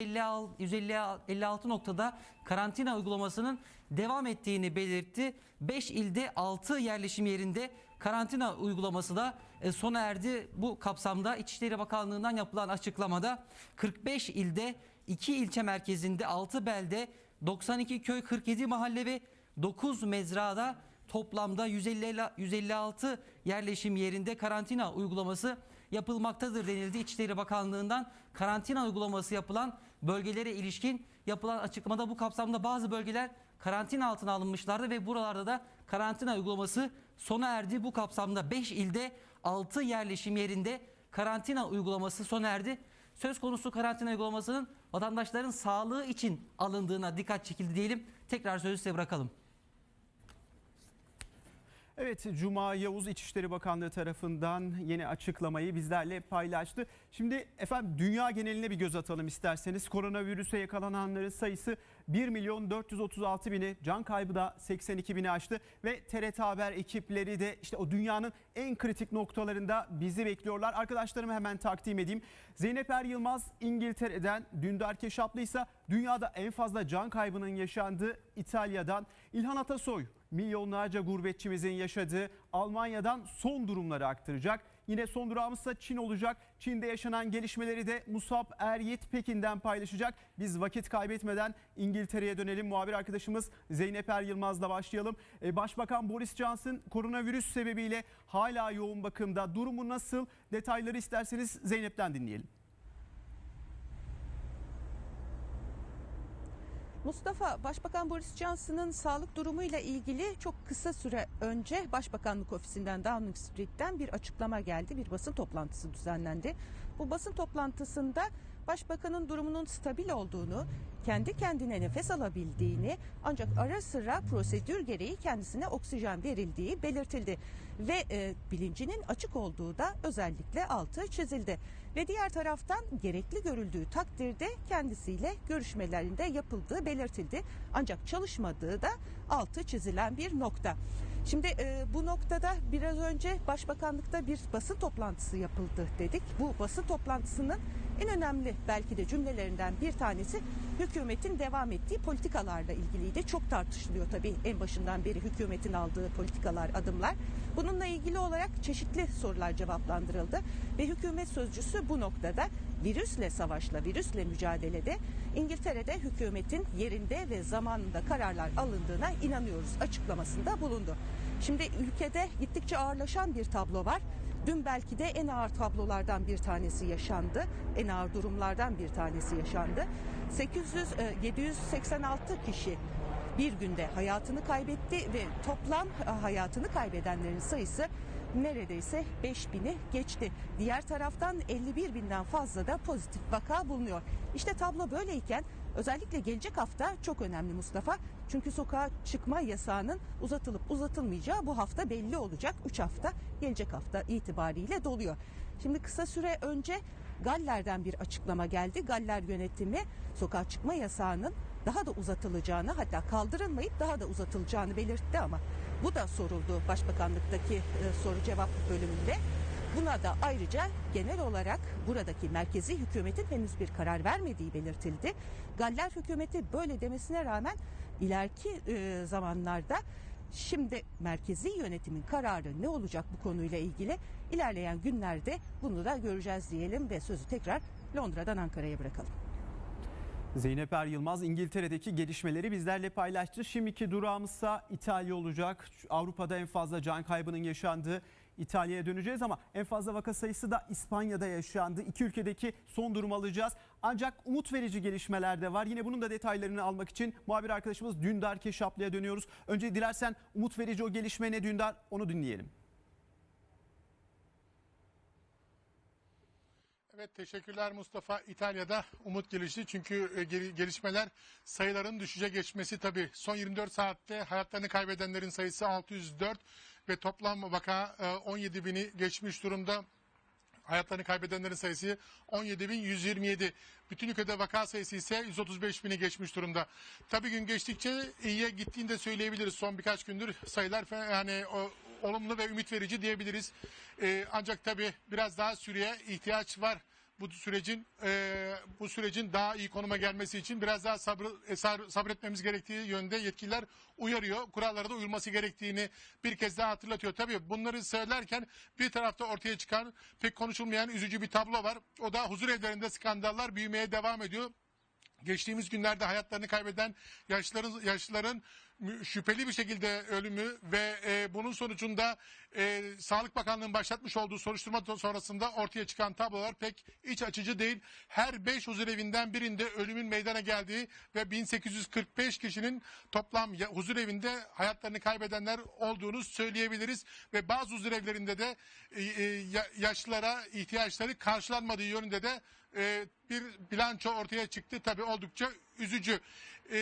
156 156 noktada karantina uygulamasının devam ettiğini belirtti. 5 ilde 6 yerleşim yerinde karantina uygulaması da e, sona erdi. Bu kapsamda İçişleri Bakanlığı'ndan yapılan açıklamada 45 ilde 2 ilçe merkezinde 6 belde 92 köy 47 mahalle ve 9 mezrada toplamda 150 156 yerleşim yerinde karantina uygulaması yapılmaktadır denildi. İçişleri Bakanlığı'ndan karantina uygulaması yapılan bölgelere ilişkin yapılan açıklamada bu kapsamda bazı bölgeler karantina altına alınmışlardı ve buralarda da karantina uygulaması sona erdi. Bu kapsamda 5 ilde 6 yerleşim yerinde karantina uygulaması sona erdi. Söz konusu karantina uygulamasının vatandaşların sağlığı için alındığına dikkat çekildi diyelim. Tekrar sözü size bırakalım. Evet Cuma Yavuz İçişleri Bakanlığı tarafından yeni açıklamayı bizlerle paylaştı. Şimdi efendim dünya geneline bir göz atalım isterseniz. Koronavirüse yakalananların sayısı 1 milyon 436 bini, can kaybı da 82 bini aştı. Ve TRT Haber ekipleri de işte o dünyanın en kritik noktalarında bizi bekliyorlar. Arkadaşlarımı hemen takdim edeyim. Zeynep Er Yılmaz İngiltere'den, Dündar Keşaplı ise dünyada en fazla can kaybının yaşandığı İtalya'dan, İlhan Atasoy milyonlarca gurbetçimizin yaşadığı Almanya'dan son durumları aktaracak. Yine son durağımızsa Çin olacak. Çin'de yaşanan gelişmeleri de Musab Eryet Pekin'den paylaşacak. Biz vakit kaybetmeden İngiltere'ye dönelim. Muhabir arkadaşımız Zeynep Er Yılmaz'la başlayalım. Ee, Başbakan Boris Johnson koronavirüs sebebiyle hala yoğun bakımda. Durumu nasıl? Detayları isterseniz Zeynep'ten dinleyelim. Mustafa, Başbakan Boris Johnson'ın sağlık durumuyla ilgili çok kısa süre önce Başbakanlık Ofisi'nden Downing Street'ten bir açıklama geldi. Bir basın toplantısı düzenlendi. Bu basın toplantısında Başbakanın durumunun stabil olduğunu, kendi kendine nefes alabildiğini ancak ara sıra prosedür gereği kendisine oksijen verildiği belirtildi. Ve e, bilincinin açık olduğu da özellikle altı çizildi. Ve diğer taraftan gerekli görüldüğü takdirde kendisiyle görüşmelerinde yapıldığı belirtildi. Ancak çalışmadığı da altı çizilen bir nokta. Şimdi e, bu noktada biraz önce Başbakanlıkta bir basın toplantısı yapıldı dedik. Bu basın toplantısının en önemli belki de cümlelerinden bir tanesi hükümetin devam ettiği politikalarla ilgiliydi. Çok tartışılıyor tabii en başından beri hükümetin aldığı politikalar, adımlar. Bununla ilgili olarak çeşitli sorular cevaplandırıldı ve hükümet sözcüsü bu noktada virüsle savaşla, virüsle mücadelede İngiltere'de hükümetin yerinde ve zamanında kararlar alındığına inanıyoruz açıklamasında bulundu. Şimdi ülkede gittikçe ağırlaşan bir tablo var. Dün belki de en ağır tablolardan bir tanesi yaşandı. En ağır durumlardan bir tanesi yaşandı. 800 e, 786 kişi bir günde hayatını kaybetti ve toplam e, hayatını kaybedenlerin sayısı neredeyse 5000'i geçti. Diğer taraftan 51 binden fazla da pozitif vaka bulunuyor. İşte tablo böyleyken özellikle gelecek hafta çok önemli Mustafa. Çünkü sokağa çıkma yasağının uzatılıp uzatılmayacağı bu hafta belli olacak. 3 hafta gelecek hafta itibariyle doluyor. Şimdi kısa süre önce Galler'den bir açıklama geldi. Galler yönetimi sokağa çıkma yasağının daha da uzatılacağını hatta kaldırılmayıp daha da uzatılacağını belirtti ama bu da soruldu Başbakanlıktaki e, soru cevap bölümünde. Buna da ayrıca genel olarak buradaki merkezi hükümetin henüz bir karar vermediği belirtildi. Galler hükümeti böyle demesine rağmen ileriki e, zamanlarda şimdi merkezi yönetimin kararı ne olacak bu konuyla ilgili ilerleyen günlerde bunu da göreceğiz diyelim ve sözü tekrar Londra'dan Ankara'ya bırakalım. Zeynep Er Yılmaz İngiltere'deki gelişmeleri bizlerle paylaştı. Şimdiki durağımızsa İtalya olacak. Avrupa'da en fazla can kaybının yaşandığı İtalya'ya döneceğiz ama en fazla vaka sayısı da İspanya'da yaşandı. İki ülkedeki son durum alacağız. Ancak umut verici gelişmeler de var. Yine bunun da detaylarını almak için muhabir arkadaşımız Dündar Keşaplı'ya dönüyoruz. Önce dilersen umut verici o gelişme ne Dündar onu dinleyelim. Evet teşekkürler Mustafa. İtalya'da umut gelişti çünkü e, gel- gelişmeler sayıların düşüşe geçmesi tabii. Son 24 saatte hayatlarını kaybedenlerin sayısı 604 ve toplam vaka e, 17 bini geçmiş durumda. Hayatlarını kaybedenlerin sayısı 17.127. Bütün ülkede vaka sayısı ise 135 bini geçmiş durumda. Tabii gün geçtikçe iyiye gittiğini de söyleyebiliriz. Son birkaç gündür sayılar yani olumlu ve ümit verici diyebiliriz. Ee, ancak tabii biraz daha süreye ihtiyaç var. bu sürecin e, bu sürecin daha iyi konuma gelmesi için biraz daha sabır, e, sab- sabretmemiz gerektiği yönde yetkililer uyarıyor. Kurallara da uyulması gerektiğini bir kez daha hatırlatıyor. Tabii bunları söylerken bir tarafta ortaya çıkan pek konuşulmayan üzücü bir tablo var. O da huzur evlerinde skandallar büyümeye devam ediyor. Geçtiğimiz günlerde hayatlarını kaybeden yaşlıların yaşlıların şüpheli bir şekilde ölümü ve e, bunun sonucunda e, Sağlık Bakanlığı'nın başlatmış olduğu soruşturma sonrasında ortaya çıkan tablolar pek iç açıcı değil. Her 5 huzurevinden birinde ölümün meydana geldiği ve 1845 kişinin toplam huzurevinde hayatlarını kaybedenler olduğunu söyleyebiliriz ve bazı huzurevlerinde de e, e, ya- yaşlılara ihtiyaçları karşılanmadığı yönünde de e, bir bilanço ortaya çıktı. Tabii oldukça üzücü. E,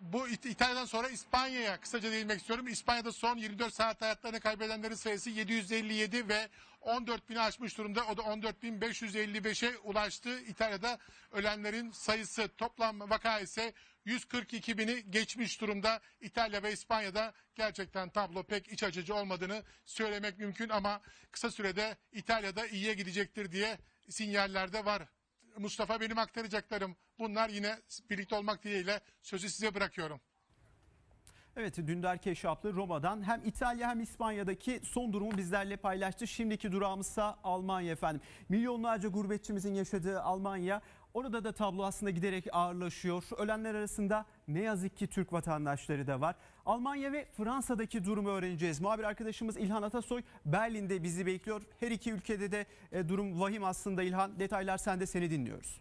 bu İt- İtalya'dan sonra İspanya'ya kısaca değinmek istiyorum. İspanya'da son 24 saat hayatlarını kaybedenlerin sayısı 757 ve 14 bini aşmış durumda. O da 14.555'e ulaştı. İtalya'da ölenlerin sayısı toplam vaka ise 142 bini geçmiş durumda. İtalya ve İspanya'da gerçekten tablo pek iç açıcı olmadığını söylemek mümkün ama kısa sürede İtalya'da iyiye gidecektir diye sinyaller de var. Mustafa benim aktaracaklarım bunlar yine birlikte olmak dileğiyle sözü size bırakıyorum. Evet Dündar Keşaplı Roma'dan hem İtalya hem İspanya'daki son durumu bizlerle paylaştı. Şimdiki durağımızsa Almanya efendim. Milyonlarca gurbetçimizin yaşadığı Almanya orada da tablo aslında giderek ağırlaşıyor. Ölenler arasında ne yazık ki Türk vatandaşları da var. Almanya ve Fransa'daki durumu öğreneceğiz. Muhabir arkadaşımız İlhan Atasoy Berlin'de bizi bekliyor. Her iki ülkede de e, durum vahim aslında İlhan. Detaylar sende seni dinliyoruz.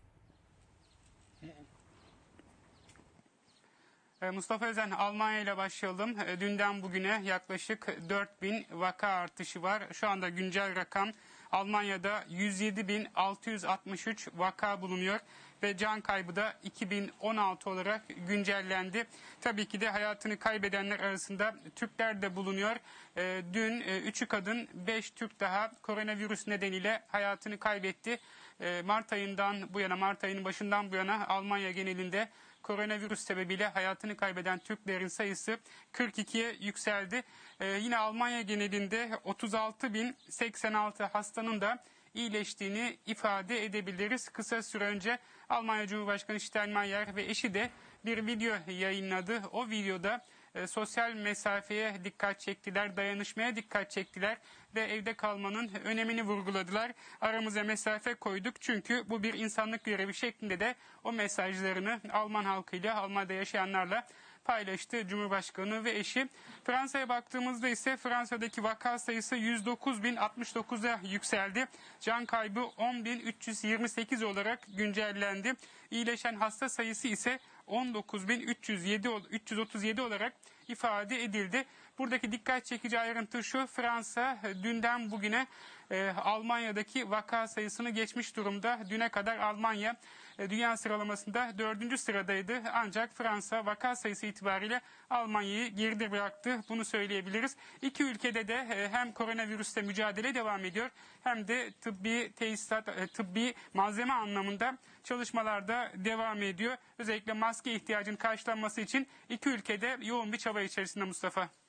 Ee, Mustafa Özen Almanya ile başlayalım. Ee, Dünden bugüne yaklaşık 4000 vaka artışı var. Şu anda güncel rakam Almanya'da 107.663 vaka bulunuyor ve can kaybı da 2016 olarak güncellendi. Tabii ki de hayatını kaybedenler arasında Türkler de bulunuyor. Ee, Dün 3'ü kadın 5 Türk daha koronavirüs nedeniyle hayatını kaybetti. Ee, Mart ayından bu yana Mart ayının başından bu yana Almanya genelinde koronavirüs sebebiyle hayatını kaybeden Türklerin sayısı 42'ye yükseldi. Ee, yine Almanya genelinde 36.086 hastanın da iyileştiğini ifade edebiliriz. Kısa süre önce Almanya Cumhurbaşkanı Steinmeier ve eşi de bir video yayınladı. O videoda e, sosyal mesafeye dikkat çektiler, dayanışmaya dikkat çektiler ve evde kalmanın önemini vurguladılar. Aramıza mesafe koyduk çünkü bu bir insanlık görevi şeklinde de o mesajlarını Alman halkıyla, Almanya'da yaşayanlarla paylaştı Cumhurbaşkanı ve eşi. Fransa'ya baktığımızda ise Fransa'daki vaka sayısı 109.069'a yükseldi. Can kaybı 10.328 olarak güncellendi. İyileşen hasta sayısı ise 19.307 ol- 337 olarak ifade edildi. Buradaki dikkat çekici ayrıntı şu Fransa e, dünden bugüne e, Almanya'daki vaka sayısını geçmiş durumda. Düne kadar Almanya e, dünya sıralamasında dördüncü sıradaydı. Ancak Fransa vaka sayısı itibariyle Almanya'yı geride bıraktı. Bunu söyleyebiliriz. İki ülkede de e, hem koronavirüsle mücadele devam ediyor hem de tıbbi tesisat, e, tıbbi malzeme anlamında çalışmalar da devam ediyor. Özellikle maske ihtiyacının karşılanması için iki ülkede yoğun bir çaba içerisinde Mustafa.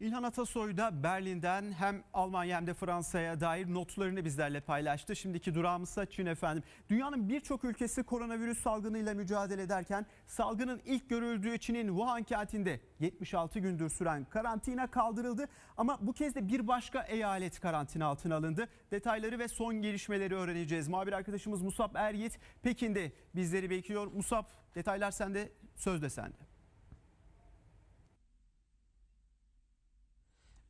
İlhan Atasoy da Berlin'den hem Almanya hem de Fransa'ya dair notlarını bizlerle paylaştı. Şimdiki durağımızsa Çin efendim. Dünyanın birçok ülkesi koronavirüs salgınıyla mücadele ederken salgının ilk görüldüğü Çin'in Wuhan kentinde 76 gündür süren karantina kaldırıldı. Ama bu kez de bir başka eyalet karantina altına alındı. Detayları ve son gelişmeleri öğreneceğiz. Muhabir arkadaşımız Musab Eryiğit Pekin'de bizleri bekliyor. Musab detaylar sende, söz de sende.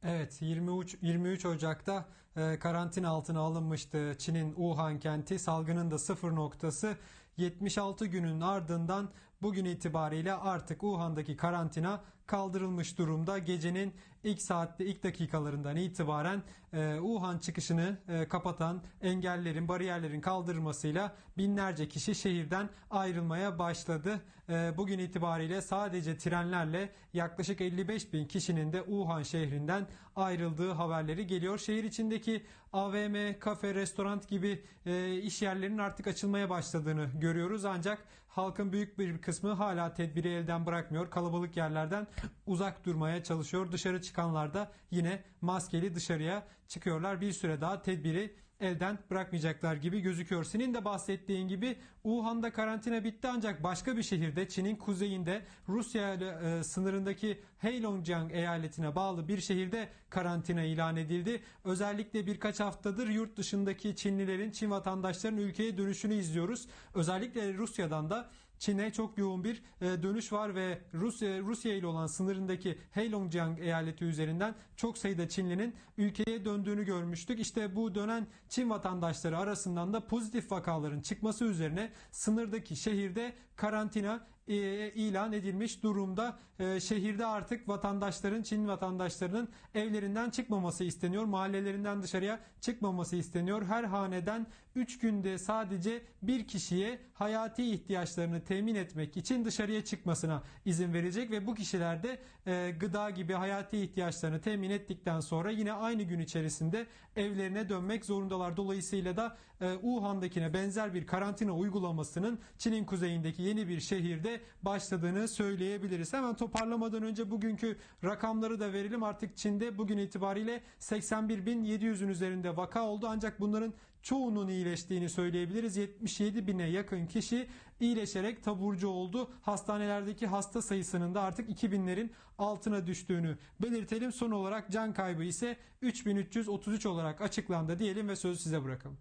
Evet 23, 23 Ocak'ta e, karantina altına alınmıştı Çin'in Wuhan kenti. Salgının da sıfır noktası 76 günün ardından bugün itibariyle artık Wuhan'daki karantina kaldırılmış durumda. Gecenin ilk saatte ilk dakikalarından itibaren e, Wuhan çıkışını e, kapatan engellerin, bariyerlerin kaldırılmasıyla binlerce kişi şehirden ayrılmaya başladı. E, bugün itibariyle sadece trenlerle yaklaşık 55 bin kişinin de Wuhan şehrinden ayrıldığı haberleri geliyor. Şehir içindeki AVM, kafe, restoran gibi e, iş yerlerinin artık açılmaya başladığını görüyoruz. Ancak halkın büyük bir kısmı hala tedbiri elden bırakmıyor. Kalabalık yerlerden uzak durmaya çalışıyor. Dışarı çıkanlar da yine maskeli dışarıya çıkıyorlar. Bir süre daha tedbiri elden bırakmayacaklar gibi gözüküyor. Senin de bahsettiğin gibi Wuhan'da karantina bitti ancak başka bir şehirde Çin'in kuzeyinde Rusya e, sınırındaki Heilongjiang eyaletine bağlı bir şehirde karantina ilan edildi. Özellikle birkaç haftadır yurt dışındaki Çinlilerin, Çin vatandaşlarının ülkeye dönüşünü izliyoruz. Özellikle Rusya'dan da Çin'e çok yoğun bir e, dönüş var ve Rusya Rusya ile olan sınırındaki Heilongjiang eyaleti üzerinden çok sayıda Çinlinin ülkeye döndüğünü görmüştük. İşte bu dönen Çin vatandaşları arasından da pozitif vakaların çıkması üzerine sınırdaki şehirde karantina e, ilan edilmiş durumda. E, şehirde artık vatandaşların, Çin vatandaşlarının evlerinden çıkmaması isteniyor. Mahallelerinden dışarıya çıkmaması isteniyor. Her haneden 3 günde sadece bir kişiye hayati ihtiyaçlarını temin etmek için dışarıya çıkmasına izin verecek ve bu kişiler de e, gıda gibi hayati ihtiyaçlarını temin ettikten sonra yine aynı gün içerisinde evlerine dönmek zorundalar. Dolayısıyla da e, Wuhan'dakine benzer bir karantina uygulamasının Çin'in kuzeyindeki yeni bir şehirde başladığını söyleyebiliriz. Hemen toparlamadan önce bugünkü rakamları da verelim. Artık Çin'de bugün itibariyle 81.700'ün üzerinde vaka oldu ancak bunların çoğunun iyileştiğini söyleyebiliriz. 77 bine yakın kişi iyileşerek taburcu oldu. Hastanelerdeki hasta sayısının da artık 2000'lerin altına düştüğünü belirtelim. Son olarak can kaybı ise 3333 olarak açıklandı diyelim ve sözü size bırakalım.